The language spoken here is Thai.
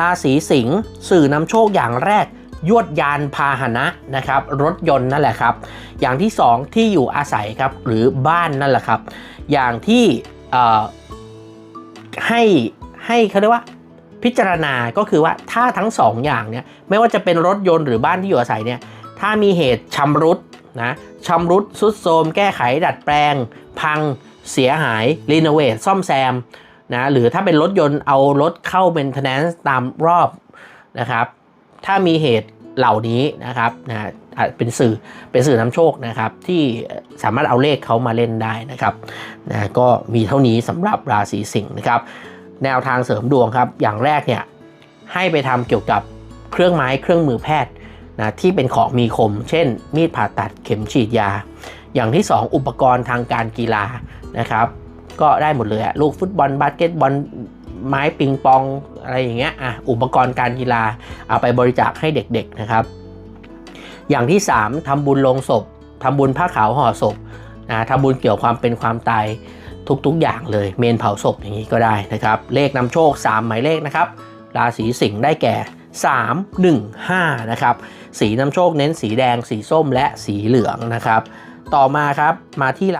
ราศีสิงห์สื่อนำโชคอย่างแรก ยวดยานพาหนะนะครับ รถยนต์นั่นแหละครับ อย่างที่ 2 ที่อยู่อาศัยครับหรือบ้านนั่นแหละครับ อย่างที่ให้ให้เขาเรียกว่าพิจารณาก็คือว่าถ้าทั้งสองอย่างเนี่ยไม่ว่าจะเป็นรถยนต์หรือบ้านที่อยู่อาศัยเนี่ยถ้ามีเหตุชำรุดนะชำรุดสุดโทรมแก้ไขดัดแปลง พังเสียหายรีโนเวทซ่อมแซม นะหรือถ้าเป็นรถยนต์เอารถเข้า maintenance ตามรอบนะครับ ถ้ามีเหตุเหล่านี้นะครับนะอะเป็นสื่อเป็นสื่อนำโชคนะครับ ที่สามารถเอาเลขเขามาเล่นได้นะครับนะก็มีเท่านี้สำหรับราศีสิงห์นะครับ แนวทางเสริมดวงครับ อย่างแรกเนี่ยให้ไปทำเกี่ยวกับเครื่องไม้เครื่องมือแพทย์นะที่เป็นของมีคม เช่น มีดผ่าตัดเข็มฉีดยา อย่างที่ 2 อุปกรณ์ทางการกีฬานะครับ ก็ได้หมดเลยลูกฟุตบอลบาสเกตบอลไม้ปิงปองอะไรอย่างเงี้ยอะอุปกรณ์การกีฬาเอาไปบริจาคให้เด็กๆนะครับ อย่างที่ 3ทำบุญลงศพทำบุญผ้าขาวห่อศพนะทำบุญเกี่ยวความเป็นความตายทุกๆอย่างเลยเมนเผาศพอย่างนี้ก็ได้นะครับ เลขนำโชค 3 หมายเลขนะครับ ราศีสิงห์ได้แก่ 3 1 5 นะครับ สีนำโชคเน้นสีแดง สีส้มและสีเหลืองนะครับ ต่อมาครับมาที่